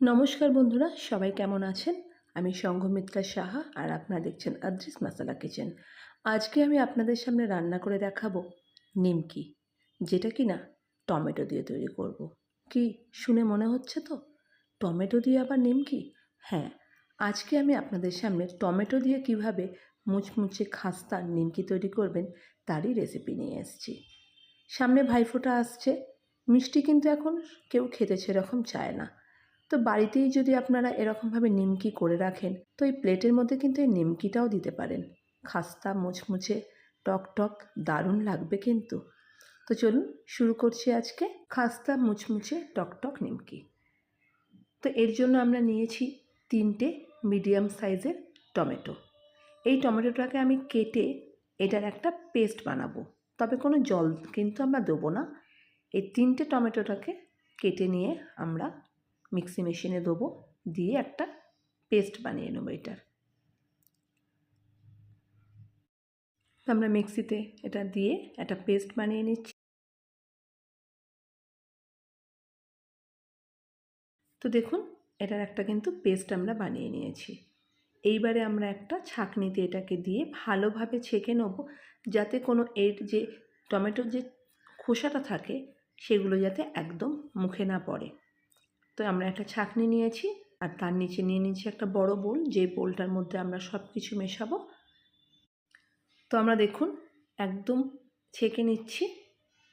নমস্কার বন্ধুরা, সবাই কেমন আছেন? আমি সংঘমিত্রা সাহা আর আপনারা দেখছেন আদ্রিস মাসালা কিচেন। আজকে আমি আপনাদের সামনে রান্না করে দেখাবো নিমকি, যেটা কি না টমেটো দিয়ে তৈরি করব। কি, শুনে মনে হচ্ছে তো? টমেটো দিয়ে আবার নিমকি? হ্যাঁ আজকে আমি আপনাদের সামনে টমেটো দিয়ে কীভাবে মুচমুচে খাস্তা নিমকি তৈরি করবেন তারই রেসিপি নিয়ে এসেছি। সামনে ভাইফোঁটা আসছে, মিষ্টি কিন্তু এখন কেউ খেতে সেরকম চায় না। তো বাড়িতেই যদি আপনারা এরকমভাবে নিমকি করে রাখেন, তো এই প্লেটের মধ্যে কিন্তু এই নিমকিটাও দিতে পারেন। খাস্তা মুচমুচে টক টক, দারুণ লাগবে কিন্তু। তো চলুন, শুরু করছি আজকে খাস্তা মুচমুচে টক টক, নিমকি। তো এর জন্য আমরা নিয়েছি তিনটে মিডিয়াম সাইজের টমেটো। এই টমেটোটাকে আমি কেটে এটার একটা পেস্ট বানাবো। তবে কোনো জল কিন্তু আমরা দেবো না। এই তিনটে টমেটোটাকে কেটে নিয়ে আমরা মিক্সি মেশিনে দেবো, দিয়ে একটা পেস্ট বানিয়ে নেব এটার। আমরা মিক্সিতে এটা দিয়ে একটা পেস্ট বানিয়ে নিচ্ছি। তো দেখুন, এটার একটা কিন্তু পেস্ট আমরা বানিয়ে নিয়েছি। এইবারে আমরা একটা ছাঁকনিতে এটাকে দিয়ে ভালোভাবে ছেঁকে নেব, যাতে কোনো এর যে টমেটোর যে খোসাটা থাকে, সেগুলো যাতে একদম মুখে না পড়ে। তো আমরা একটা ছাঁকনি নিয়েছি আর তার নিচে নিয়ে নিয়েছি একটা বড় বোল যে বোলটার মধ্যে আমরা সব কিছু মেশাবো। তো আমরা দেখুন, একদম ছেঁকে নিচ্ছি,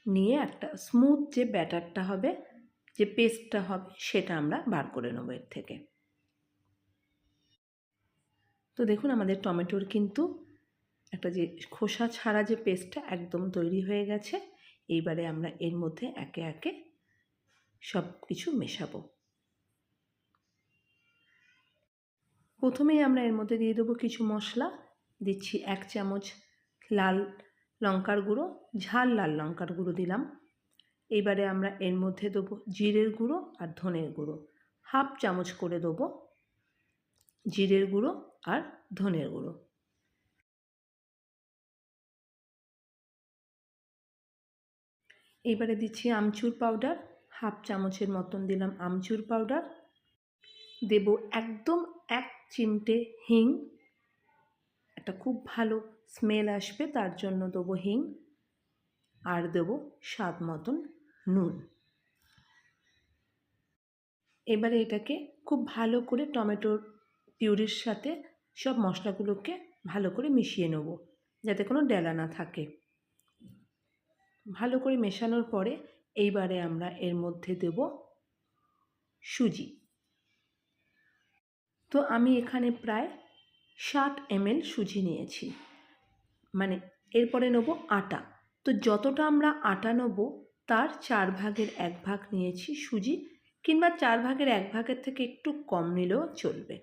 নিয়ে একটা স্মুথ যে ব্যাটারটা হবে, যে পেস্টটা হবে, সেটা আমরা বার করে নেব এর থেকে। তো দেখুন, আমাদের টমেটোর কিন্তু একটা যে খোসা ছাড়া যে পেস্টটা একদম তৈরি হয়ে গেছে, এইবারে আমরা এর মধ্যে একে একে সব কিছু মেশাবো। প্রথমেই আমরা এর মধ্যে দিয়ে দেবো কিছু মশলা। দিচ্ছি এক চামচ লাল লঙ্কার গুঁড়ো, ঝাল লাল লঙ্কার গুঁড়ো দিলাম। এইবারে আমরা এর মধ্যে দেবো জিরের গুঁড়ো আর ধনের গুঁড়ো। হাফ চামচ করে দেবো জিরের গুঁড়ো আর ধনের গুঁড়ো। এইবারে দিচ্ছি আমচুর পাউডার। হাফ চামচের মতন দিলাম আমচুর পাউডার। দেব একদম এক চিমটে হিং। একটা খুব ভালো স্মেল আসবে, তার জন্য দেবো হিং। আর দেব স্বাদ মতন নুন। এবারে এটাকে খুব ভালো করে টমেটোর পিউরির সাথে সব মশলাগুলোকে ভালো করে মিশিয়ে নেব, যাতে কোনো ডেলা না থাকে। ভালো করে মেশানোর পরে এইবারে আমরা এর মধ্যে দেব সুজি। তো আমি এখানে প্রায় ষাট এমএল সুজি নিয়েছি। মানে এরপরে নেব আটা। তো যতটা আমরা আটা নেব, তার চার ভাগের এক ভাগ নিয়েছি সুজি, কিংবা চার ভাগের এক ভাগের থেকে একটু কম নিলেও চলবে।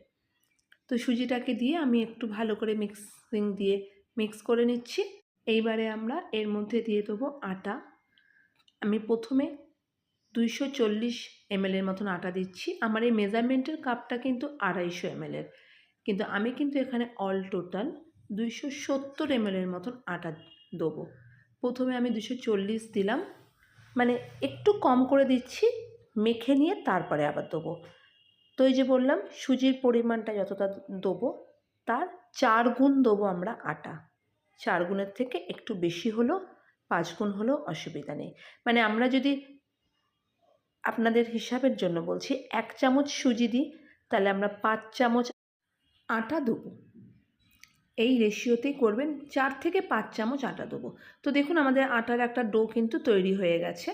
তো সুজিটাকে দিয়ে আমি একটু ভালো করে মিক্সিং দিয়ে মিক্স করে নিচ্ছি। এইবারে আমরা এর মধ্যে দিয়ে দেবো আটা। আমি প্রথমে দুইশো চল্লিশ এমএলের মতন আটা দিচ্ছি। আমার এই মেজারমেন্টের কাপটা কিন্তু আড়াইশো এমএলের কিন্তু আমি কিন্তু এখানে অল টোটাল দুইশো সত্তর এমএলের মতন আটা দেবো। প্রথমে আমি দুশো চল্লিশ দিলাম। মানে একটু কম করে দিচ্ছি, মেখে নিয়ে তারপরে আবার দেবো। তো এই যে বললাম, সুজির পরিমাণটা যতটা দেবো, তার চার গুণ দেবো আমরা আটা। চার গুণের থেকে একটু বেশি হলো, পাঁচ গুণ হলেও অসুবিধা নেই। মানে আমরা যদি আপনাদের হিসাবের জন্য বলছি, এক চামচ সুজি দিই, তাহলে আমরা পাঁচ চামচ আটা দেবো। এই রেশিওতেই করবেন, চার থেকে পাঁচ চামচ আটা দেবো। তো দেখুন, আমাদের আটার একটা ডো কিন্তু তৈরি হয়ে গেছে।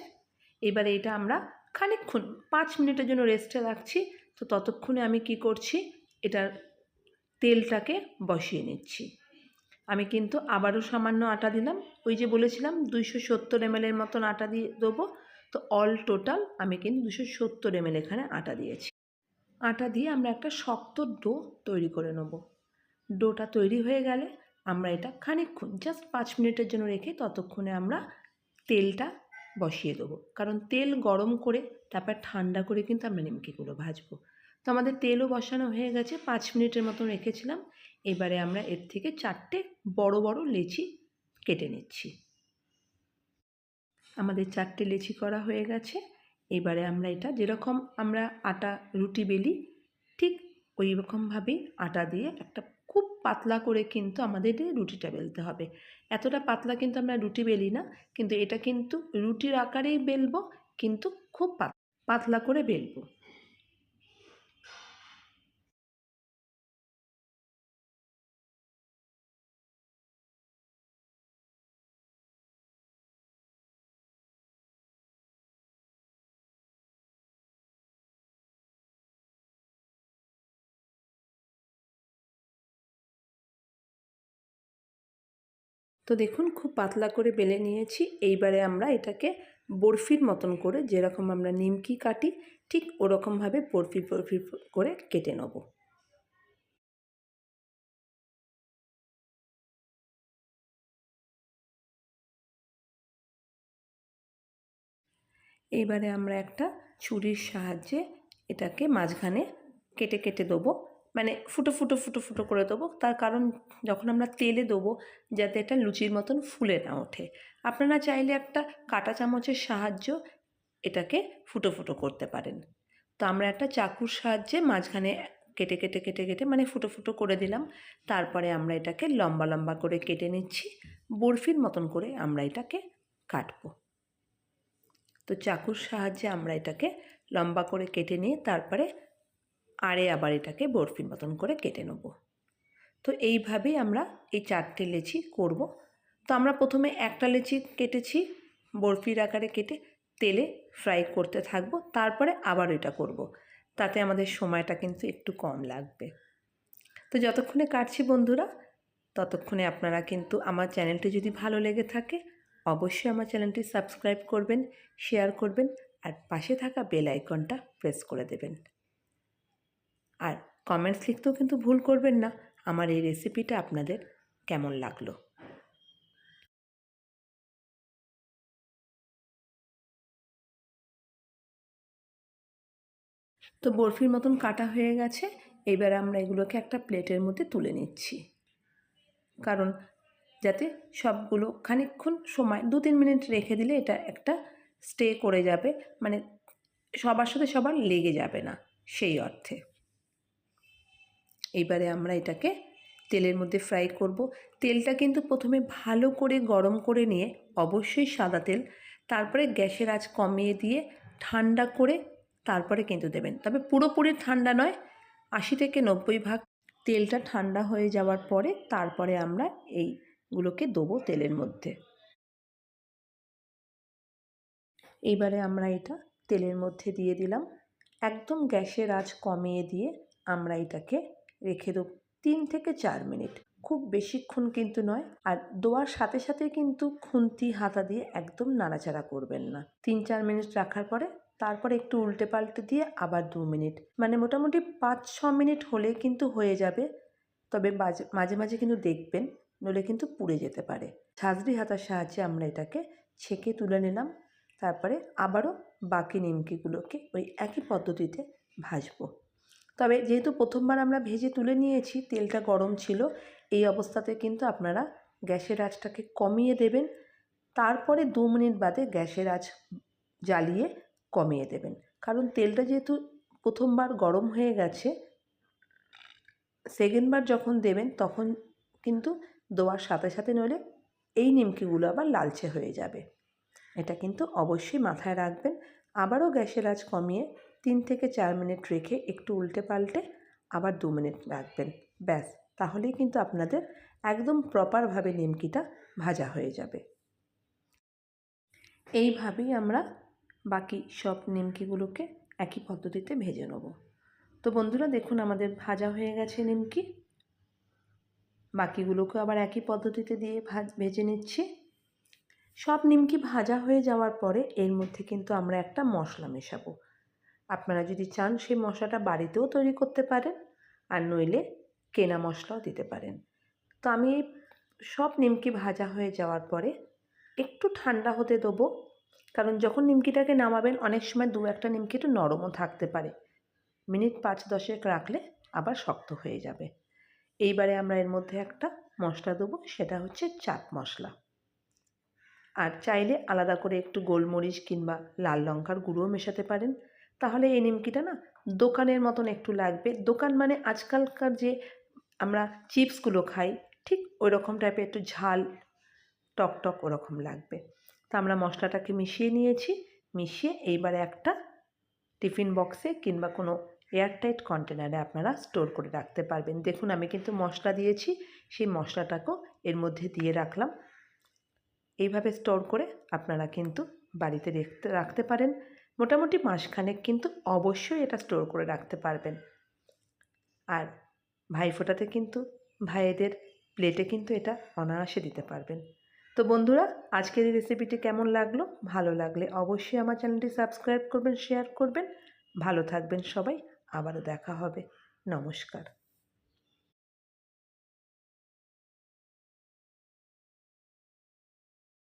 এবারে এটা আমরা খানিকক্ষণ, পাঁচ মিনিটের জন্য রেস্টে রাখছি। তো ততক্ষণে আমি কি করছি, এটার তেলটাকে বসিয়ে নিচ্ছি। আমি কিন্তু আবারও সামান্য আটা দিলাম। ওই যে বলেছিলাম, দুইশো সত্তর এমএলের মতন আটা দিয়ে দেবো। তো অল টোটাল আমি কিন্তু দুশো সত্তর এমএল এখানে আটা দিয়েছি। আটা দিয়ে আমরা একটা শক্ত ডো তৈরি করে নেব। ডোটা তৈরি হয়ে গেলে আমরা এটা খানিকক্ষণ জাস্ট পাঁচ মিনিটের জন্য রেখে ততক্ষণে আমরা তেলটা বসিয়ে দেবো। কারণ তেল গরম করে, তারপর ঠান্ডা করে কিন্তু আমরা নিমকিগুলো ভাজবো। তো আমাদের তেলও বসানো হয়ে গেছে, পাঁচ মিনিটের মতন রেখেছিলাম। এবারে আমরা এর থেকে চারটে বড় বড় লেচি কেটে নিচ্ছি। আমাদের চারটে লেচি করা হয়ে গেছে। এবারে আমরা এটা যেরকম আমরা আটা, রুটি বেলি, ঠিক ওই রকমভাবেই আটা দিয়ে একটা খুব পাতলা করে কিন্তু আমাদের রুটিটা বেলতে হবে। এতটা পাতলা কিন্তু আমরা রুটি বেলি না, কিন্তু এটা কিন্তু রুটির আকারেই বেলবো, কিন্তু খুব পাতলা করে বেলবো। তো দেখুন, খুব পাতলা করে বেলে নিয়েছি। এইবারে আমরা এটাকে বরফির মতন করে, যেরকম আমরা নিমকি কাটি, ঠিক ওরকমভাবে বরফি বরফি করে কেটে নেব। এইবারে আমরা একটা ছুরির সাহায্যে এটাকে মাঝখানে কেটে কেটে দেবো। মানে ফুটো ফুটো ফুটো ফুটো করে দেবো। তার কারণ যখন আমরা তেলে দেবো, যাতে এটা লুচির মতন ফুলে না ওঠে। আপনারা চাইলে একটা কাঁটা চামচের সাহায্য এটাকে ফুটো ফুটো করতে পারেন। তো আমরা একটা চাকুর সাহায্যে মাঝখানে কেটে কেটে কেটে কেটে মানে ফুটো ফুটো করে দিলাম। তারপরে আমরা এটাকে লম্বা লম্বা করে কেটে নিচ্ছি। বরফির মতন করে আমরা এটাকে কাটবো। তো চাকুর সাহায্যে আমরা এটাকে লম্বা করে কেটে নিয়ে তারপরে আরে আবার এটাকে বরফির মতন করে কেটে নেব। তো এইভাবেই আমরা এই চারটে লেচি করব। তো আমরা প্রথমে একটা লেচি কেটেছি, বরফির আকারে কেটে তেলে ফ্রাই করতে থাকব, তারপরে আবার এটা করব। তাতে আমাদের সময়টা কিন্তু একটু কম লাগবে। তো যতক্ষণে কাটছি বন্ধুরা, ততক্ষণে আপনারা কিন্তু আমার চ্যানেলটি যদি ভালো লেগে থাকে, অবশ্যই আমার চ্যানেলটি সাবস্ক্রাইব করবেন, শেয়ার করবেন, আর পাশে থাকা বেল আইকনটা প্রেস করে দেবেন। আর কমেন্টস লিখতেও কিন্তু ভুল করবেন না। আমার এই রেসিপিটা আপনাদের কেমন লাগল? তো বরফির মতন কাটা হয়ে গেছে। এবার আমরা এগুলোকে একটা প্লেটের মধ্যে তুলে নিচ্ছি। কারণ যাতে সবগুলো খানিকক্ষণ সময় দু তিন মিনিট রেখে দিলে এটা একটা স্টে করে যাবে। মানে সবার সাথে সবার লেগে যাবে না, সেই অর্থে। এইবারে আমরা এটাকে তেলের মধ্যে ফ্রাই করব। তেলটা কিন্তু প্রথমে ভালো করে গরম করে নিয়ে অবশ্যই সাদা তেল, তারপরে গ্যাসের আঁচ কমিয়ে দিয়ে ঠান্ডা করে তারপরে কিন্তু দেবেন। তবে পুরোপুরি ঠান্ডা নয়, আশি থেকে নব্বই ভাগ তেলটা ঠান্ডা হয়ে যাওয়ার পরে তারপরে আমরা এইগুলোকে দেবো তেলের মধ্যে। এইবারে আমরা এটা তেলের মধ্যে দিয়ে দিলাম। একদম গ্যাসের আঁচ কমিয়ে দিয়ে আমরা এটাকে রেখে দেবো তিন থেকে চার মিনিট। খুব বেশিক্ষণ কিন্তু নয়। আর দোয়ার সাথে সাথে কিন্তু খুন্তি, হাতা দিয়ে একদম নাড়াচাড়া করবেন না। তিন চার মিনিট রাখার পরে তারপরে একটু উল্টে পাল্টে দিয়ে আবার দু মিনিট। মানে মোটামুটি পাঁচ, ছ মিনিট হলে কিন্তু হয়ে যাবে। তবে মাঝে মাঝে কিন্তু দেখবেন নলে কিন্তু পুড়ে যেতে পারে। ঝাঁঝরি হাতার সাহায্যে আমরা এটাকে ছেঁকে তুলে নিলাম। তারপরে আবারও বাকি নিমকিগুলোকে ওই একই পদ্ধতিতে ভাজবো। তবে যেহেতু প্রথমবার আমরা ভেজে তুলে নিয়েছি, তেলটা গরম ছিল, এই অবস্থাতে কিন্তু আপনারা গ্যাসের আঁচটাকে কমিয়ে দেবেন। তারপরে দু মিনিট বাদে গ্যাসের আঁচ জ্বালিয়ে কমিয়ে দেবেন। কারণ তেলটা যেহেতু প্রথমবার গরম হয়ে গেছে, সেকেন্ডবার যখন দেবেন তখন কিন্তু দেওয়ার সাথে সাথে নইলে এই নিমকিগুলো আবার লালচে হয়ে যাবে। এটা কিন্তু অবশ্যই মাথায় রাখবেন। আবারও গ্যাসের আঁচ কমিয়ে তিন থেকে চার মিনিট রেখে একটু উল্টে পাল্টে আবার দু মিনিট রাখবেন। ব্যাস, তাহলেই কিন্তু আপনাদের একদম প্রপারভাবে নিমকিটা ভাজা হয়ে যাবে। এইভাবেই আমরা বাকি সব নিমকিগুলোকে একই পদ্ধতিতে ভেজে নেব। তো বন্ধুরা, দেখুন আমাদের ভাজা হয়ে গেছে নিমকি। বাকিগুলোকে আবার একই পদ্ধতিতে দিয়ে ভাজ ভেজে নিচ্ছি। সব নিমকি ভাজা হয়ে যাওয়ার পরে এর মধ্যে কিন্তু আমরা একটা মশলা মেশাবো। আপনারা যদি চান সেই মশলাটা বাড়িতেও তৈরি করতে পারেন আর নইলে কেনা মশলাও দিতে পারেন। তো আমি সব নিমকি ভাজা হয়ে যাওয়ার পরে একটু ঠান্ডা হতে দেবো, কারণ যখন নিমকিটাকে নামাবেন অনেক সময় দু একটা নিমকি একটু নরমও থাকতে পারে। মিনিট পাঁচ দশেক রাখলে আবার শক্ত হয়ে যাবে। এইবারে আমরা এর মধ্যে একটা মশলা দেবো, সেটা হচ্ছে চাট মশলা। আর চাইলে আলাদা করে একটু গোলমরিচ কিংবা লাল লঙ্কার গুঁড়োও মেশাতে পারেন। তাহলে এই নিমকিটা না দোকানের মতন একটু লাগবে। দোকান মানে আজকালকার যে আমরা চিপসগুলো খাই, ঠিক ওই রকম টাইপের একটু ঝাল টক টক ওরকম লাগবে। তো আমরা মশলাটাকে মিশিয়ে নিয়েছি, মিশিয়ে এইবারে একটা টিফিন বক্সে কিংবা কোনো এয়ারটাইট কন্টেনারে আপনারা স্টোর করে রাখতে পারবেন। দেখুন আমি কিন্তু মশলা দিয়েছি, সেই মশলাটাকেও এর মধ্যে দিয়ে রাখলাম। এইভাবে স্টোর করে আপনারা কিন্তু বাড়িতে রেখতে, রাখতে পারেন। মোটামুটি মাসখানেক কিন্তু অবশ্যই এটা স্টোর করে রাখতে পারবেন। আর ভাইফোঁটাতে কিন্তু ভাইয়েদের প্লেটে কিন্তু এটা অনায়াসে দিতে পারবেন। তো বন্ধুরা, আজকের এই রেসিপিটি কেমন লাগল? ভালো লাগলে অবশ্যই আমার চ্যানেলটি সাবস্ক্রাইব করবেন শেয়ার করবেন। ভালো থাকবেন সবাই, আবারও দেখা হবে। নমস্কার।